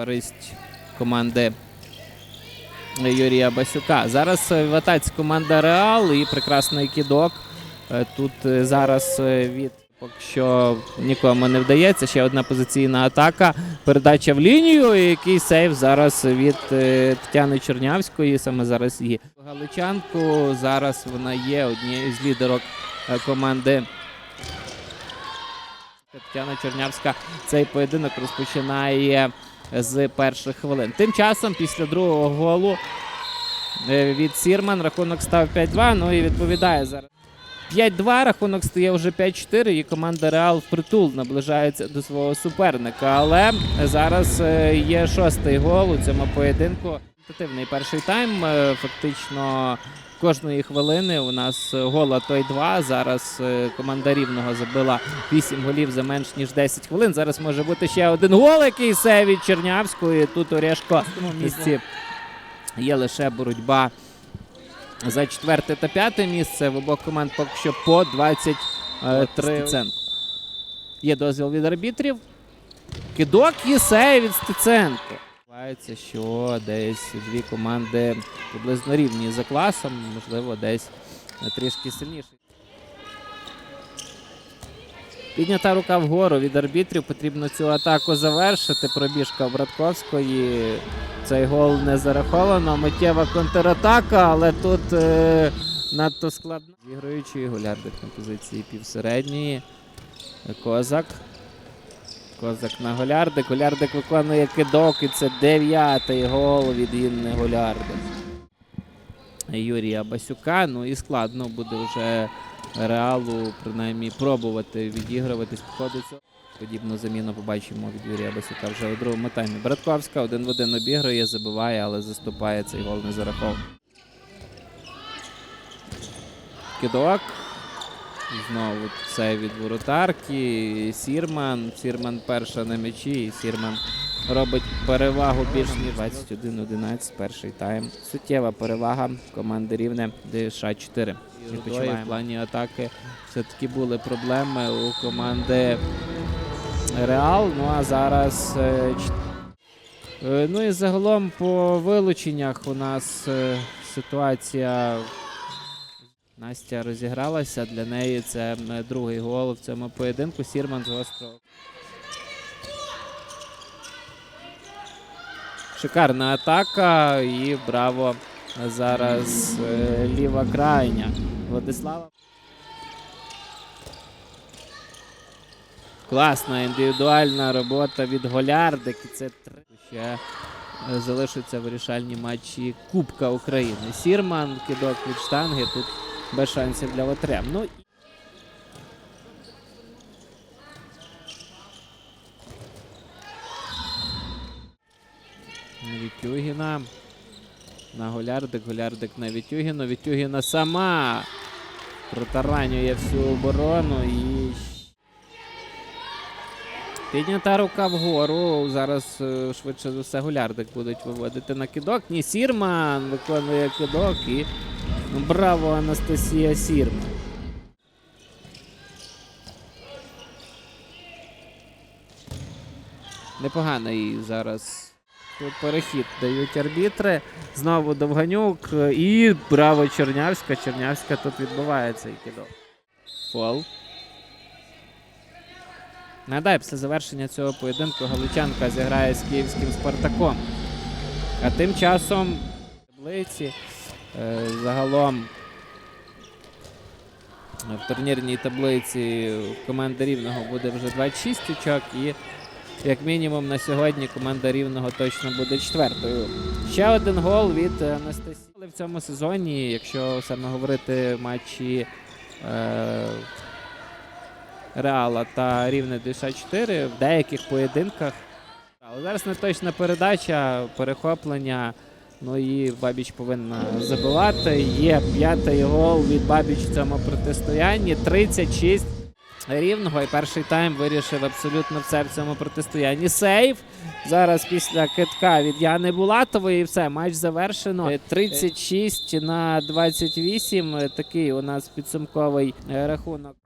користь команди Юрія Басюка. Зараз е, в атаці команда Реал і прекрасний кідок. Е, Тут е, зараз від поки що нікому не вдається. Ще одна позиційна атака. Передача в лінію. І який сейв зараз від е, Тетяни Чернявської. Саме зараз її Галичанку. Зараз вона є однією з лідерок е, команди. Тетяна Чернявська цей поєдинок розпочинає з перших хвилин. Тим часом, після другого голу е, від Сірман рахунок став 5-2. Ну і відповідає зараз. 5-2, рахунок стає вже 5-4, і команда Реал впритул наближається до свого суперника. Але зараз е, є шостий гол у цьому поєдинку. Результативний перший тайм. Е, Фактично кожної хвилини у нас гол, а то й два. Зараз е, команда рівного забила 8 голів за менш ніж 10 хвилин. Зараз може бути ще один гол, який се від Чернявської. Тут Орешко місці є лише боротьба за четверте та п'яте місце. В обох команд поки що по 23 Стеценко. Є дозвіл від арбітрів. Кидок і сей від Стеценко. Відбувається, що десь дві команди приблизно рівні за класом, можливо, десь трішки сильніші. Піднята рука вгору від арбітрів. Потрібно цю атаку завершити. Пробіжка Братковської. Цей гол не зараховано. Миттєва контратака, але тут е, надто складно. Зіграючий голярдик на позиції півсередньої. Козак. Козак на голярдик. Голярдик виконує кидок, і це дев'ятий гол від Інни Голярдик. Юрія Басюка. Ну і складно буде вже реалу, принаймні, пробувати відігруватись по ходу цього. Подібну заміну побачимо від Юрія Басюка вже у другому таймі. Братковська один в один обіграє, забиває, але заступає цей гол не зараховує. Кидок. Знову це від воротарки. Сірман. Сірман перша на м'ячі. І Сірман робить перевагу більш ніж 21-11. Перший тайм. Суттєва перевага команди рівне ДШ-4. В плані атаки все-таки були проблеми у команди Реал. Ну а зараз. е, Е, Ну і загалом по вилученнях у нас е, ситуація. Настя розігралася. Для неї це другий гол в цьому поєдинку. Сірман з гострого. Шикарна атака і браво зараз е, ліва крайня. Владислава. Класна індивідуальна робота від Голярдик. Це три. Ще е, залишаться вирішальні матчі Кубка України. Сірман, кидок від штанги. Тут без шансів для Лотрем. Ну, Вітюгіна. На Голярдик, Голярдик на Вітюгіну. Вітюгіна сама протаранює всю оборону і. Піднята рука вгору. Зараз е, швидше за все Голярдик будуть виводити на кидок. Ні, Сірман виконує кидок і ну, браво Анастасія Сірман. Непоганий зараз тут перехід дають арбітри. Знову Довганюк е, і браво Чернявська. Чернявська тут відбуває цей кидок. Фол. Нагадаю, після завершення цього поєдинку Галичанка зіграє з київським Спартаком. А тим часом таблиці е, загалом в турнірній таблиці команда Рівного буде вже 26 очок і як мінімум на сьогодні команда Рівного точно буде четвертою. Ще один гол від Анастасії в цьому сезоні, якщо саме говорити матчі е, Реала та Рівне Диша 4 в деяких поєдинках. Але зараз не точна передача, перехоплення. Ну і Бабіч повинна забивати. Є п'ятий гол від Бабіч в цьому протистоянні. 36. Рівного і перший тайм вирішив абсолютно все в цьому протистоянні. Сейв. Зараз після китка від Яни Булатової і все, матч завершено. Е, 36 на 28. Е, Такий у нас підсумковий е, рахунок.